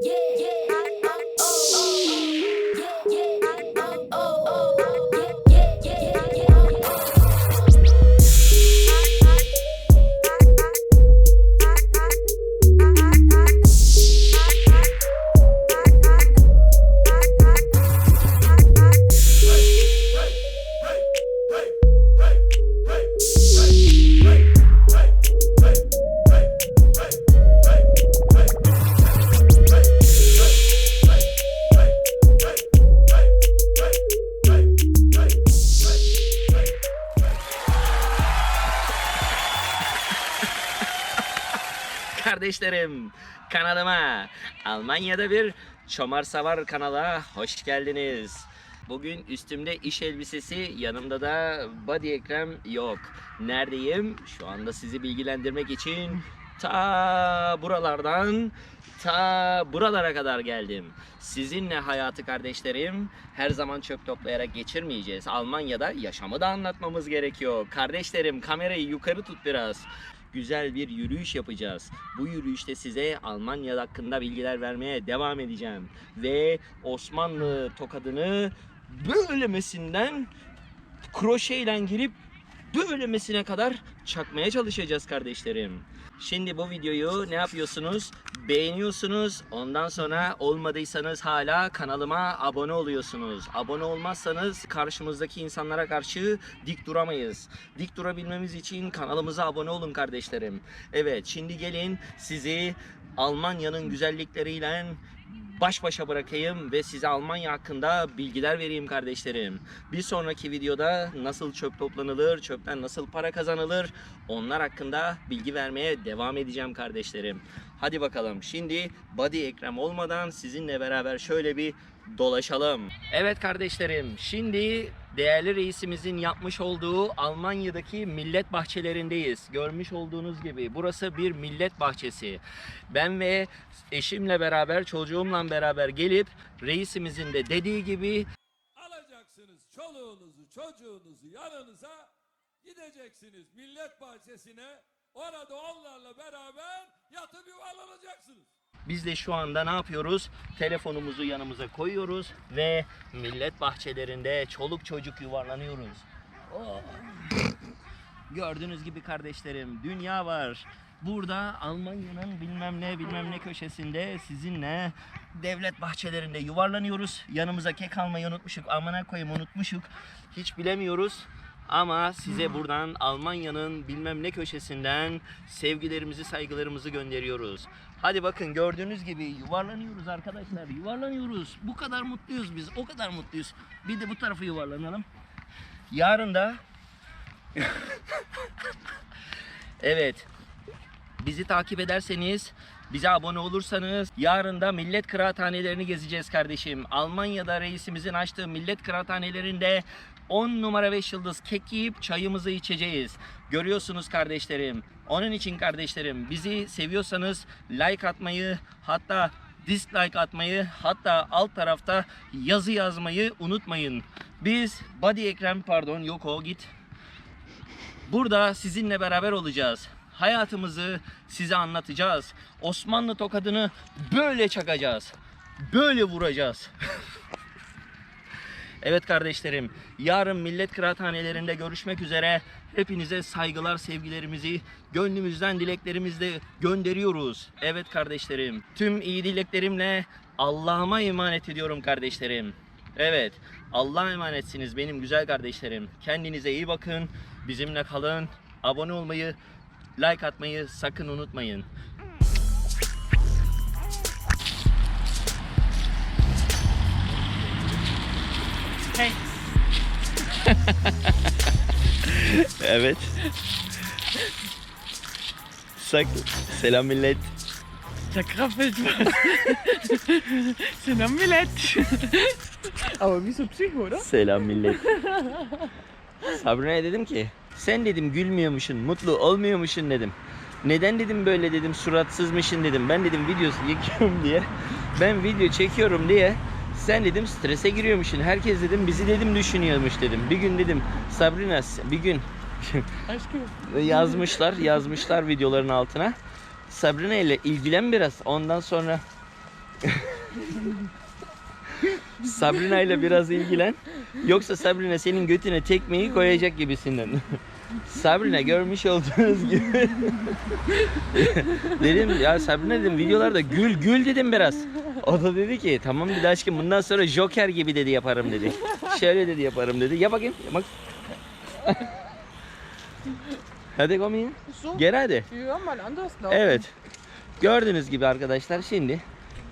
Yeah, Kardeşlerim kanalıma Almanya'da bir Çomar Savar kanala hoş geldiniz. Bugün üstümde iş elbisesi yanımda da body ekrem yok. Neredeyim? Şu anda sizi bilgilendirmek için ta buralardan ta buralara kadar geldim. Sizinle hayatı kardeşlerim her zaman çöp toplayarak geçirmeyeceğiz. Almanya'da yaşamı da anlatmamız gerekiyor. Kardeşlerim kamerayı yukarı tut biraz güzel bir yürüyüş yapacağız. Bu yürüyüşte size Almanya hakkında bilgiler vermeye devam edeceğim. Ve Osmanlı tokadını böylemesinden kroşeyle girip böylemesine kadar çakmaya çalışacağız kardeşlerim. Şimdi bu videoyu ne yapıyorsunuz? Beğeniyorsunuz. Ondan sonra olmadıysanız hala kanalıma abone oluyorsunuz. Abone olmazsanız karşımızdaki insanlara karşı dik duramayız. Dik durabilmemiz için kanalımıza abone olun kardeşlerim. Evet şimdi gelin sizi Almanya'nın güzellikleriyle baş başa bırakayım ve size Almanya hakkında bilgiler vereyim kardeşlerim. Bir sonraki videoda nasıl çöp toplanılır, çöpten nasıl para kazanılır onlar hakkında bilgi vermeye devam edeceğim kardeşlerim. Hadi bakalım şimdi body ekrem olmadan sizinle beraber şöyle bir dolaşalım. Evet kardeşlerim şimdi değerli reisimizin yapmış olduğu Almanya'daki millet bahçelerindeyiz. Görmüş olduğunuz gibi burası bir millet bahçesi. Ben ve eşimle beraber çocuğumla beraber gelip reisimizin de dediği gibi Alacaksınız çoluğunuzu, çocuğunuzu yanınıza gideceksiniz millet bahçesine. Orada onlarla beraber yatıp yuvarlanacaksınız. Biz de şu anda ne yapıyoruz? Telefonumuzu yanımıza koyuyoruz ve millet bahçelerinde çoluk çocuk yuvarlanıyoruz. Oh. Gördüğünüz gibi kardeşlerim dünya var. Burada Almanya'nın bilmem ne bilmem ne köşesinde sizinle devlet bahçelerinde yuvarlanıyoruz. Yanımıza kek almayı unutmuşuk. Amına koyayım unutmuşuk. Hiç bilemiyoruz. Ama size buradan Almanya'nın bilmem ne köşesinden sevgilerimizi, saygılarımızı gönderiyoruz. Hadi bakın gördüğünüz gibi yuvarlanıyoruz arkadaşlar. Yuvarlanıyoruz. Bu kadar mutluyuz biz. O kadar mutluyuz. Bir de bu tarafa yuvarlanalım. Yarın da Evet. Bizi takip ederseniz, bize abone olursanız yarın da millet kıraathanelerini gezeceğiz kardeşim. Almanya'da reisimizin açtığı millet kıraathanelerinde 10 numara 5 yıldız kek yiyip çayımızı içeceğiz. Görüyorsunuz kardeşlerim. Onun için kardeşlerim bizi seviyorsanız like atmayı hatta dislike atmayı hatta alt tarafta yazı yazmayı unutmayın. Biz Body Ekrem pardon yok o git. Burada sizinle beraber olacağız. Hayatımızı size anlatacağız. Osmanlı tokadını böyle çakacağız. Böyle vuracağız. evet kardeşlerim, yarın millet kıraathanelerinde görüşmek üzere. Hepinize saygılar, sevgilerimizi gönlümüzden dileklerimizle gönderiyoruz. Evet kardeşlerim, tüm iyi dileklerimle Allah'ıma emanet ediyorum kardeşlerim. Evet, Allah'a emanetsiniz benim güzel kardeşlerim. Kendinize iyi bakın, bizimle kalın. Abone olmayı, like atmayı sakın unutmayın. evet. Sak selam millet. Zerkraffelt was. Selam millet. Aber wie so Psycho, oder? Selam millet. Sabrina dedim ki sen dedim gülmüyormuşsun, mutlu olmuyormuşsun dedim. Neden dedim böyle dedim suratsızmışsın dedim. Ben dedim video çekiyorum diye. Ben video çekiyorum diye sen dedim strese giriyormuşsun. Herkes dedim bizi dedim düşünüyormuş dedim. Bir gün dedim Sabrina bir gün Aşkım. yazmışlar yazmışlar videoların altına. Sabrina ile ilgilen biraz. Ondan sonra Sabrina ile biraz ilgilen. Yoksa Sabrina senin götüne tekmeyi koyacak gibisinden. Sabrina görmüş olduğunuz gibi. dedim ya Sabrina dedim videolarda gül gül dedim biraz. O da dedi ki tamam dedi aşkım bundan sonra Joker gibi dedi yaparım dedi. Şöyle dedi yaparım dedi. Ya bakayım. ya Bak. hadi kom in. So? Gel hadi. Evet. Gördüğünüz gibi arkadaşlar şimdi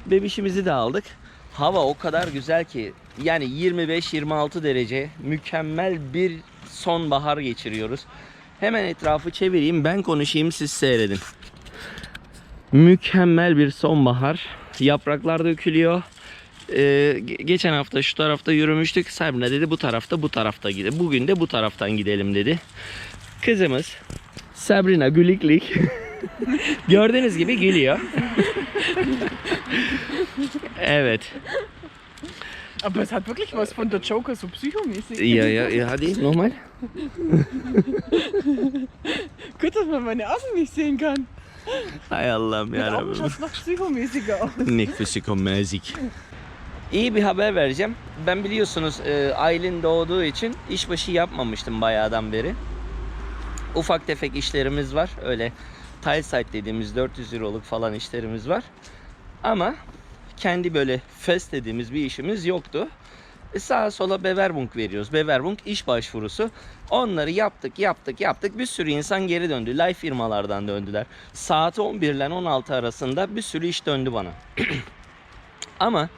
bebişimizi de aldık. Hava o kadar güzel ki yani 25-26 derece mükemmel bir sonbahar geçiriyoruz. Hemen etrafı çevireyim ben konuşayım siz seyredin. Mükemmel bir sonbahar. Yapraklar dökülüyor. Ee, ge- geçen hafta şu tarafta yürümüştük. Sabrina dedi bu tarafta bu tarafta gidelim. Bugün de bu taraftan gidelim dedi. Kızımız Sabrina Güliklik Gördüğünüz gibi gülüyor. evet. Aber es hat wirklich was von der Joker, so psychomäßig. Ya ya ya hadi normal. Gut, dass man meine Augen nicht sehen kann. Hay Allah'ım Mit ya Augen Rabbim. schaut es noch psychomäßiger aus. Nick psikomezik. İyi bir haber vereceğim. Ben biliyorsunuz e, Aylin doğduğu için işbaşı yapmamıştım bayağıdan beri. Ufak tefek işlerimiz var. Öyle tile site dediğimiz 400 euroluk falan işlerimiz var. Ama kendi böyle fest dediğimiz bir işimiz yoktu. E, sağa sola Beverbunk veriyoruz. Beverbunk iş başvurusu. Onları yaptık, yaptık, yaptık. Bir sürü insan geri döndü. Live firmalardan döndüler. Saat 11 ile 16 arasında bir sürü iş döndü bana. Ama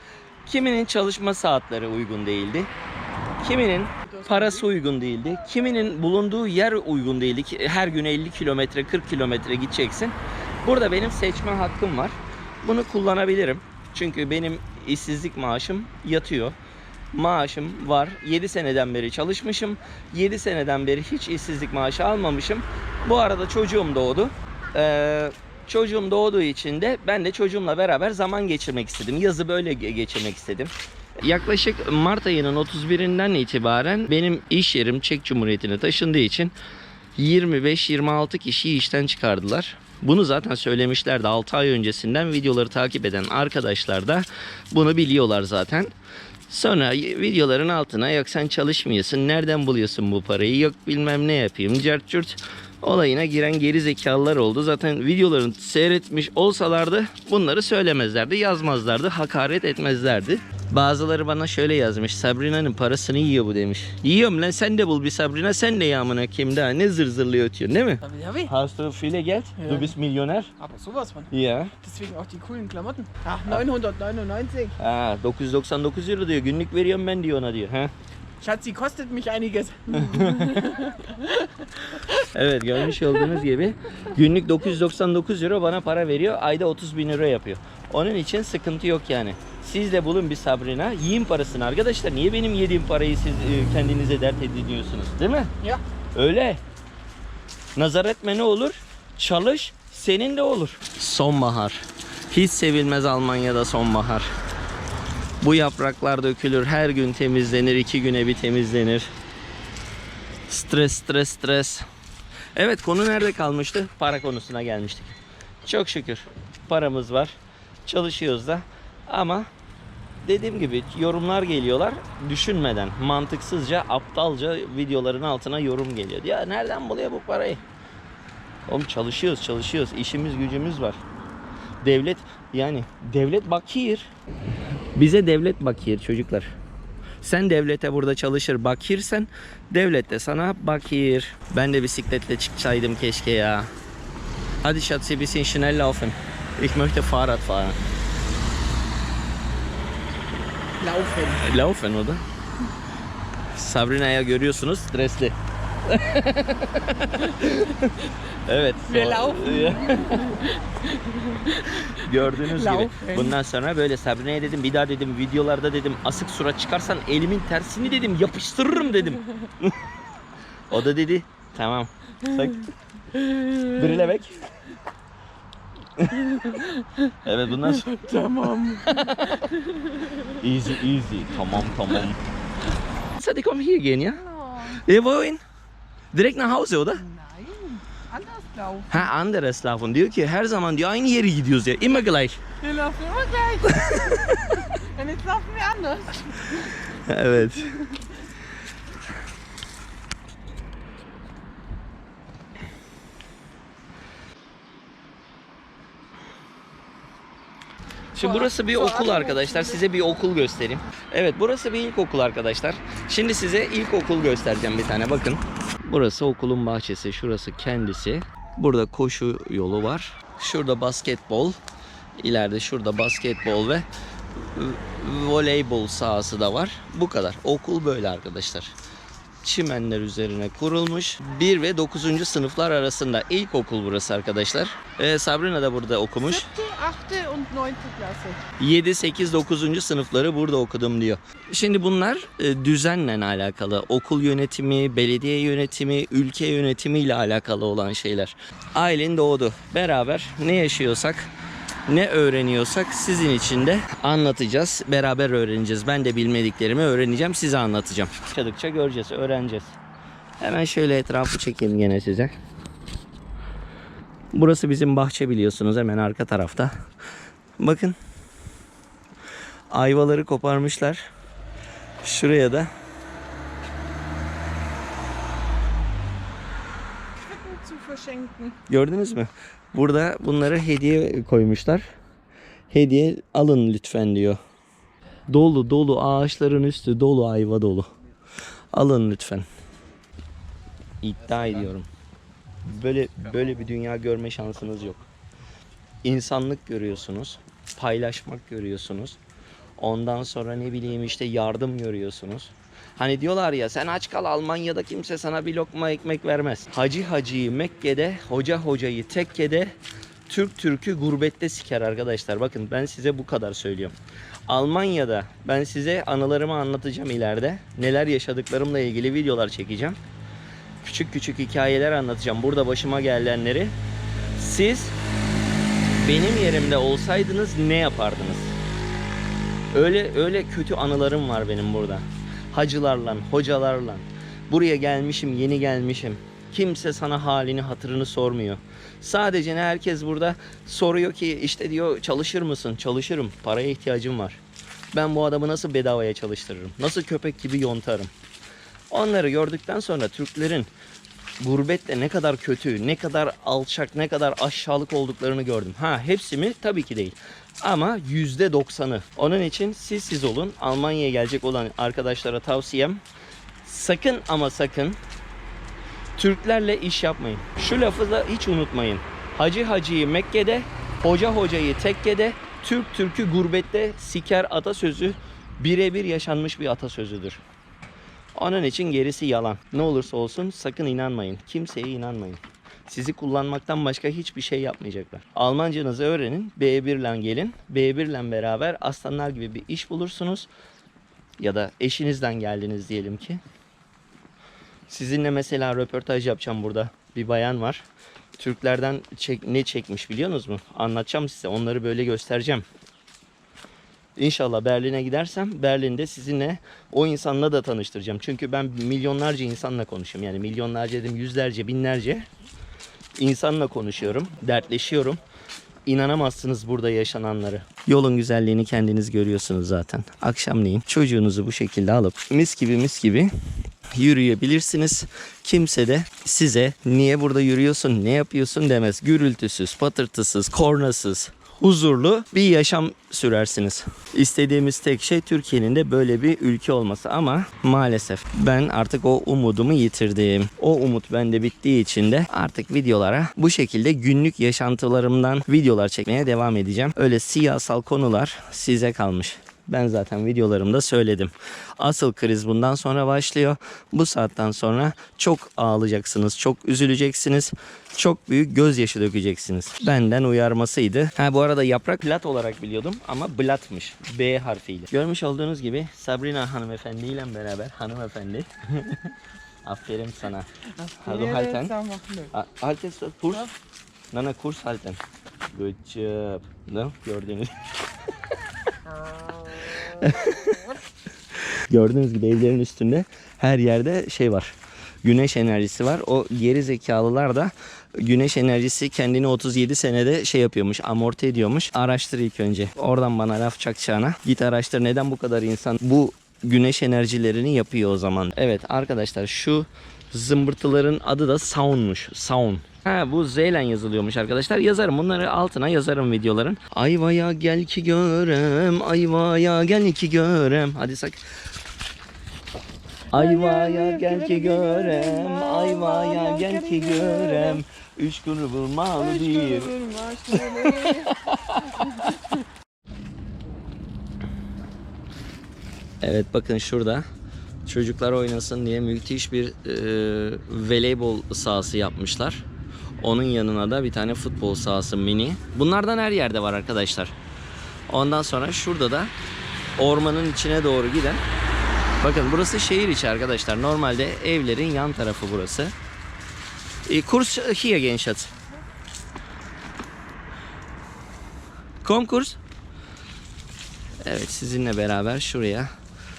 kiminin çalışma saatleri uygun değildi. Kiminin parası uygun değildi. Kiminin bulunduğu yer uygun değildi. Her gün 50 kilometre, 40 kilometre gideceksin. Burada benim seçme hakkım var. Bunu kullanabilirim. Çünkü benim işsizlik maaşım yatıyor. Maaşım var. 7 seneden beri çalışmışım. 7 seneden beri hiç işsizlik maaşı almamışım. Bu arada çocuğum doğdu. Ee, çocuğum doğduğu için de ben de çocuğumla beraber zaman geçirmek istedim. Yazı böyle ge- geçirmek istedim. Yaklaşık Mart ayının 31'inden itibaren benim iş yerim Çek Cumhuriyeti'ne taşındığı için 25-26 kişiyi işten çıkardılar. Bunu zaten söylemişlerdi 6 ay öncesinden videoları takip eden arkadaşlar da bunu biliyorlar zaten. Sonra videoların altına yok sen çalışmıyorsun nereden buluyorsun bu parayı yok bilmem ne yapayım cart curt olayına giren geri zekalılar oldu. Zaten videolarını seyretmiş olsalardı bunları söylemezlerdi yazmazlardı hakaret etmezlerdi. Bazıları bana şöyle yazmış Sabrina'nın parasını yiyor bu demiş. Yiyorum lan sen de bul bir Sabrina sen de yağmına kim daha ne zır zırlıyor ötüyor değil mi? Ja, weh. Hast du viele Geld? Ja. Du bist Millionär? Aber sowas von. Ja. Deswegen auch die coolen Klamotten. Ach, 999. Ha, 999 euro diyor. Günlük veriyorum ben diyor ona diyor. Ha? Schatzi, kostet mich einiges. Evet görmüş olduğunuz gibi günlük 999 euro bana para veriyor. Ayda 30 bin euro yapıyor. Onun için sıkıntı yok yani. Siz de bulun bir Sabrina. Yiyin parasını arkadaşlar. Niye benim yediğim parayı siz e, kendinize dert ediniyorsunuz? Değil mi? Ja. Öyle. Nazar etme ne olur? Çalış senin de olur. Sonbahar. Hiç sevilmez Almanya'da sonbahar. Bu yapraklar dökülür. Her gün temizlenir. iki güne bir temizlenir. Stres stres stres. Evet konu nerede kalmıştı? Para konusuna gelmiştik. Çok şükür paramız var. Çalışıyoruz da. Ama dediğim gibi yorumlar geliyorlar düşünmeden mantıksızca aptalca videoların altına yorum geliyor. Ya nereden buluyor bu parayı? Oğlum çalışıyoruz çalışıyoruz işimiz gücümüz var. Devlet yani devlet bakir. Bize devlet bakir çocuklar. Sen devlete burada çalışır bakirsen devlet de sana bakir. Ben de bisikletle çıksaydım keşke ya. Hadi Schatzi ein bisschen schnell laufen. Ich möchte Fahrrad fahren. Laufen. Laufen oder? Sabrina'ya görüyorsunuz stresli. evet. So- laufen. Gördüğünüz gibi. Bundan sonra böyle Sabrina'ya dedim bir daha dedim videolarda dedim asık surat çıkarsan elimin tersini dedim yapıştırırım dedim. o da dedi tamam. Sak. Evet bundan sonra Tamam. easy easy tamam tamam. Hadi komm hier gehen ya. E wohin? Direkt nach Hause oder? Nein. Anders laufen. Ha anderes laufen. Diyor ki her zaman diyor aynı yere gidiyoruz ya. Immer gleich. Wir laufen immer gleich. Und jetzt laufen wir anders. evet. Şimdi burası bir okul arkadaşlar. Size bir okul göstereyim. Evet burası bir ilkokul arkadaşlar. Şimdi size ilkokul göstereceğim bir tane bakın. Burası okulun bahçesi. Şurası kendisi. Burada koşu yolu var. Şurada basketbol. İleride şurada basketbol ve voleybol sahası da var. Bu kadar. Okul böyle arkadaşlar. Çimenler üzerine kurulmuş. 1 ve 9. sınıflar arasında ilkokul burası arkadaşlar. Ee, Sabrina da burada okumuş. Siebte, achte und neunte Klasse. 7, 8, 9. sınıfları burada okudum diyor. Şimdi bunlar e, düzenle alakalı. Okul yönetimi, belediye yönetimi, ülke yönetimi ile alakalı olan şeyler. Aylin doğdu. Beraber ne yaşıyorsak, ne öğreniyorsak sizin için de anlatacağız. Beraber öğreneceğiz. Ben de bilmediklerimi öğreneceğim, size anlatacağım. Yaşadıkça göreceğiz, öğreneceğiz. Hemen şöyle etrafı çekeyim gene size. Burası bizim bahçe biliyorsunuz hemen arka tarafta. Bakın. Ayvaları koparmışlar. Şuraya da gördünüz mü? Burada bunları hediye koymuşlar. Hediye alın lütfen diyor. Dolu dolu ağaçların üstü dolu ayva dolu. Alın lütfen. İddia ediyorum. Böyle böyle bir dünya görme şansınız yok. İnsanlık görüyorsunuz. Paylaşmak görüyorsunuz. Ondan sonra ne bileyim işte yardım görüyorsunuz. Hani diyorlar ya sen aç kal Almanya'da kimse sana bir lokma ekmek vermez. Hacı hacıyı Mekke'de, hoca hocayı tekkede, Türk Türk'ü gurbette siker arkadaşlar. Bakın ben size bu kadar söylüyorum. Almanya'da ben size anılarımı anlatacağım ileride. Neler yaşadıklarımla ilgili videolar çekeceğim. Küçük küçük hikayeler anlatacağım. Burada başıma gelenleri. Siz benim yerimde olsaydınız ne yapardınız? Öyle öyle kötü anılarım var benim burada. Hacılarla, hocalarla. Buraya gelmişim, yeni gelmişim. Kimse sana halini, hatırını sormuyor. Sadece ne herkes burada soruyor ki işte diyor çalışır mısın? Çalışırım. Paraya ihtiyacım var. Ben bu adamı nasıl bedavaya çalıştırırım? Nasıl köpek gibi yontarım? Onları gördükten sonra Türklerin gurbette ne kadar kötü, ne kadar alçak, ne kadar aşağılık olduklarını gördüm. Ha hepsi mi? Tabii ki değil. Ama yüzde doksanı. Onun için siz siz olun. Almanya'ya gelecek olan arkadaşlara tavsiyem sakın ama sakın Türklerle iş yapmayın. Şu lafı da hiç unutmayın. Hacı hacıyı Mekke'de, hoca hocayı tekkede, Türk Türk'ü gurbette siker atasözü birebir yaşanmış bir atasözüdür. Onun için gerisi yalan. Ne olursa olsun sakın inanmayın. Kimseye inanmayın. Sizi kullanmaktan başka hiçbir şey yapmayacaklar. Almancanızı öğrenin. B1 ile gelin. B1 ile beraber aslanlar gibi bir iş bulursunuz. Ya da eşinizden geldiniz diyelim ki. Sizinle mesela röportaj yapacağım burada. Bir bayan var. Türklerden çek, ne çekmiş biliyorsunuz mu? Anlatacağım size. Onları böyle göstereceğim. İnşallah Berlin'e gidersem Berlin'de sizinle o insanla da tanıştıracağım. Çünkü ben milyonlarca insanla konuşuyorum. Yani milyonlarca dedim yüzlerce binlerce insanla konuşuyorum. Dertleşiyorum. İnanamazsınız burada yaşananları. Yolun güzelliğini kendiniz görüyorsunuz zaten. Akşamleyin çocuğunuzu bu şekilde alıp mis gibi mis gibi yürüyebilirsiniz. Kimse de size niye burada yürüyorsun, ne yapıyorsun demez. Gürültüsüz, patırtısız, kornasız, huzurlu bir yaşam sürersiniz. İstediğimiz tek şey Türkiye'nin de böyle bir ülke olması ama maalesef ben artık o umudumu yitirdim. O umut bende bittiği için de artık videolara bu şekilde günlük yaşantılarımdan videolar çekmeye devam edeceğim. Öyle siyasal konular size kalmış. Ben zaten videolarımda söyledim. Asıl kriz bundan sonra başlıyor. Bu saatten sonra çok ağlayacaksınız, çok üzüleceksiniz. Çok büyük gözyaşı dökeceksiniz. Benden uyarmasıydı. Ha bu arada yaprak plat olarak biliyordum ama blatmış. B harfiyle. Görmüş olduğunuz gibi Sabrina hanımefendi ile beraber hanımefendi. Aferin sana. Hallo Jeder halten. Halten Kurs? Nein, Kurs halten. Ne? Gördüğünüz Gördüğünüz gibi evlerin üstünde her yerde şey var. güneş enerjisi var. O geri zekalılar da güneş enerjisi kendini 37 senede şey yapıyormuş, amorti ediyormuş. Araştır ilk önce. Oradan bana laf çakacağına. Git araştır neden bu kadar insan bu güneş enerjilerini yapıyor o zaman. Evet arkadaşlar şu zımbırtıların adı da Sound'muş. Sound. Ha bu Zeylen yazılıyormuş arkadaşlar. Yazarım bunları altına yazarım videoların. Ayvaya gel ki görem, ayvaya gel ki görem. Hadi sak. Ayvaya gel ki görem, ayvaya gel ki görem. Üç grubu malı bir. Evet bakın şurada çocuklar oynasın diye müthiş bir e, voleybol sahası yapmışlar. Onun yanına da bir tane futbol sahası mini. Bunlardan her yerde var arkadaşlar. Ondan sonra şurada da ormanın içine doğru giden Bakın burası şehir içi arkadaşlar. Normalde evlerin yan tarafı burası. E, Kurs hier. Komm kurs. Evet sizinle beraber şuraya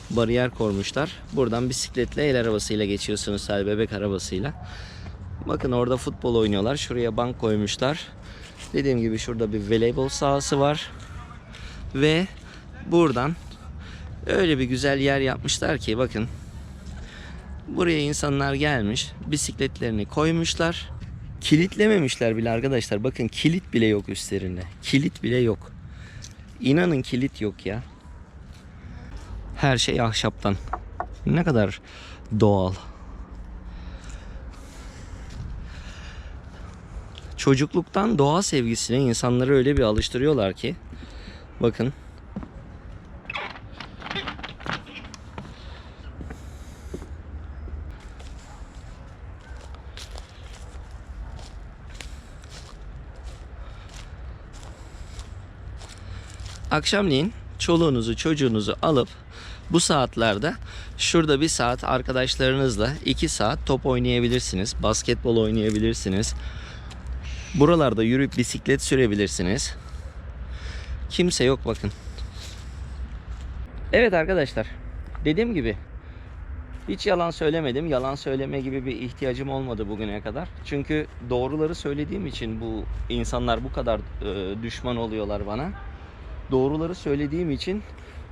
bariyer kormuşlar. Buradan bisikletle el arabasıyla geçiyorsunuz sadece bebek arabasıyla. Bakın orada futbol oynuyorlar. Şuraya bank koymuşlar. Dediğim gibi şurada bir voleybol sahası var. Ve buradan öyle bir güzel yer yapmışlar ki bakın. Buraya insanlar gelmiş, bisikletlerini koymuşlar. Kilitlememişler bile arkadaşlar. Bakın kilit bile yok üstlerinde. Kilit bile yok. İnanın kilit yok ya. Her şey ahşaptan. Ne kadar doğal. Çocukluktan doğa sevgisine insanları öyle bir alıştırıyorlar ki. Bakın. Akşamleyin çoluğunuzu çocuğunuzu alıp bu saatlerde şurada bir saat arkadaşlarınızla iki saat top oynayabilirsiniz. Basketbol oynayabilirsiniz. Buralarda yürüyüp bisiklet sürebilirsiniz. Kimse yok bakın. Evet arkadaşlar. Dediğim gibi hiç yalan söylemedim. Yalan söyleme gibi bir ihtiyacım olmadı bugüne kadar. Çünkü doğruları söylediğim için bu insanlar bu kadar e, düşman oluyorlar bana. Doğruları söylediğim için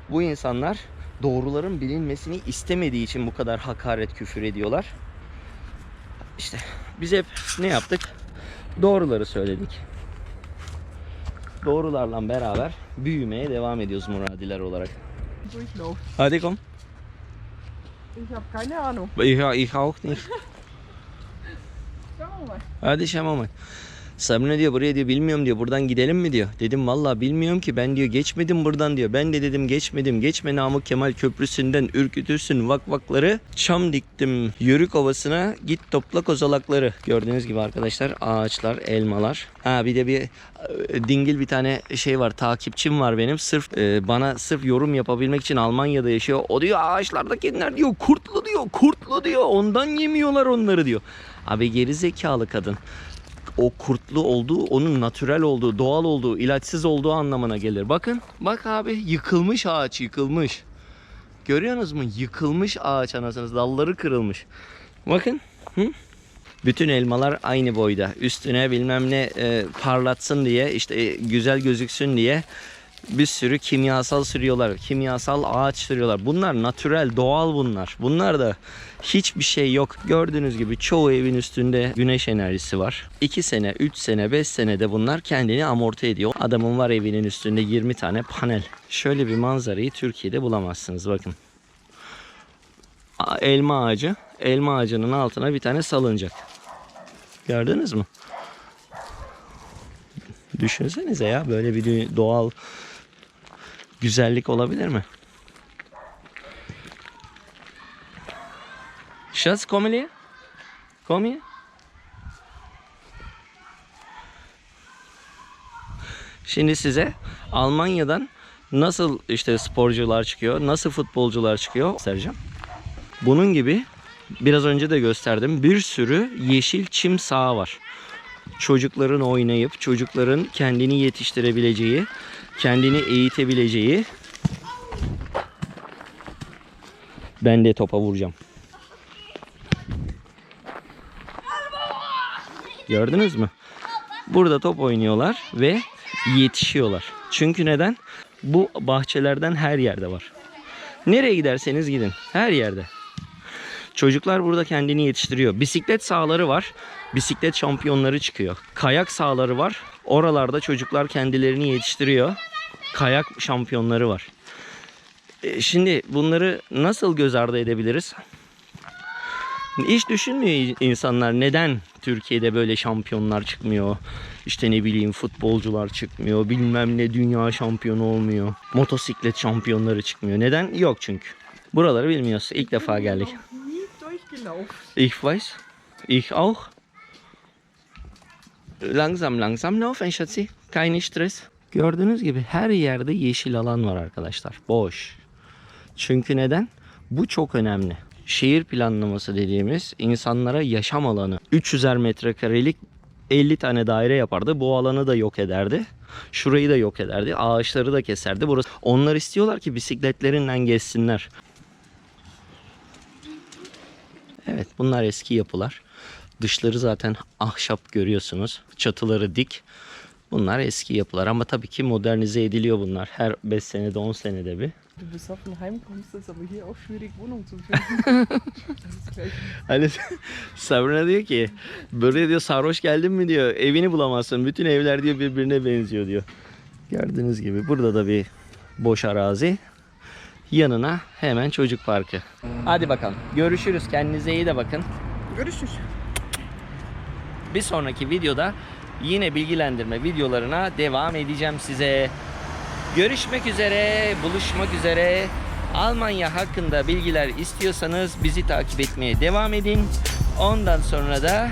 bu insanlar doğruların bilinmesini istemediği için bu kadar hakaret küfür ediyorlar. İşte biz hep ne yaptık? Doğruları söyledik. Doğrularla beraber büyümeye devam ediyoruz muradiler olarak. Durchlauf. Hadi kom. Ich habe keine Ahnung. Ich, ich auch nicht. Schauen wir mal. Hadi Şamamay. Sabri diyor buraya diyor bilmiyorum diyor buradan gidelim mi diyor. Dedim valla bilmiyorum ki ben diyor geçmedim buradan diyor. Ben de dedim geçmedim geçme Namık Kemal Köprüsü'nden ürkütürsün vak vakları. Çam diktim yörük ovasına git topla kozalakları. Gördüğünüz gibi arkadaşlar ağaçlar elmalar. Ha bir de bir e, dingil bir tane şey var takipçim var benim. Sırf e, bana sırf yorum yapabilmek için Almanya'da yaşıyor. O diyor ağaçlardakiler diyor kurtlu diyor kurtlu diyor ondan yemiyorlar onları diyor. Abi geri zekalı kadın o kurtlu olduğu, onun natürel olduğu, doğal olduğu, ilaçsız olduğu anlamına gelir. Bakın, bak abi yıkılmış ağaç, yıkılmış. Görüyorsunuz mu? Yıkılmış ağaç anasınız, dalları kırılmış. Bakın. Hı? Bütün elmalar aynı boyda. Üstüne bilmem ne e, parlatsın diye, işte e, güzel gözüksün diye bir sürü kimyasal sürüyorlar. Kimyasal ağaç sürüyorlar. Bunlar natürel, doğal bunlar. Bunlar da hiçbir şey yok. Gördüğünüz gibi çoğu evin üstünde güneş enerjisi var. 2 sene, 3 sene, 5 senede bunlar kendini amorti ediyor. Adamın var evinin üstünde 20 tane panel. Şöyle bir manzarayı Türkiye'de bulamazsınız bakın. Elma ağacı, elma ağacının altına bir tane salıncak. Gördünüz mü? Düşünsenize ya böyle bir doğal güzellik olabilir mi? Komm hier. Komm hier. Şimdi size Almanya'dan nasıl işte sporcular çıkıyor, nasıl futbolcular çıkıyor göstereceğim. Bunun gibi biraz önce de gösterdim bir sürü yeşil çim saha var. Çocukların oynayıp çocukların kendini yetiştirebileceği, kendini eğitebileceği ben de topa vuracağım. Gördünüz mü? Burada top oynuyorlar ve yetişiyorlar. Çünkü neden? Bu bahçelerden her yerde var. Nereye giderseniz gidin. Her yerde. Çocuklar burada kendini yetiştiriyor. Bisiklet sahaları var. Bisiklet şampiyonları çıkıyor. Kayak sahaları var. Oralarda çocuklar kendilerini yetiştiriyor. Kayak şampiyonları var. E, Şimdi bunları nasıl göz ardı edebiliriz? Hiç düşünmüyor insanlar neden Türkiye'de böyle şampiyonlar çıkmıyor. İşte ne bileyim futbolcular çıkmıyor. Bilmem ne dünya şampiyonu olmuyor. Motosiklet şampiyonları çıkmıyor. Neden? Yok çünkü. Buraları bilmiyoruz. İlk defa geldik. Nie durchgelaufen. Ich weiß. Ich auch. Langsam langsam laufen Schatzi. Kein Stress. Gördüğünüz gibi her yerde yeşil alan var arkadaşlar. Boş. Çünkü neden? Bu çok önemli. Şehir planlaması dediğimiz insanlara yaşam alanı. 300'er metrekarelik 50 tane daire yapardı. Bu alanı da yok ederdi. Şurayı da yok ederdi. Ağaçları da keserdi. Burası. Onlar istiyorlar ki bisikletlerinden geçsinler. Evet bunlar eski yapılar. Dışları zaten ahşap görüyorsunuz. Çatıları dik. Bunlar eski yapılar ama tabii ki modernize ediliyor bunlar. Her 5 senede 10 senede bir. Du besoffen heimkommst, ist aber hier auch schwierig, Wohnung zu finden. Hani Sabrina diyor ki böyle diyor sarhoş geldin mi diyor evini bulamazsın. Bütün evler diyor birbirine benziyor diyor. Gördüğünüz gibi burada da bir boş arazi. Yanına hemen çocuk parkı. Hadi bakalım. Görüşürüz. Kendinize iyi de bakın. Görüşürüz. Bir sonraki videoda yine bilgilendirme videolarına devam edeceğim size. Görüşmek üzere, buluşmak üzere. Almanya hakkında bilgiler istiyorsanız bizi takip etmeye devam edin. Ondan sonra da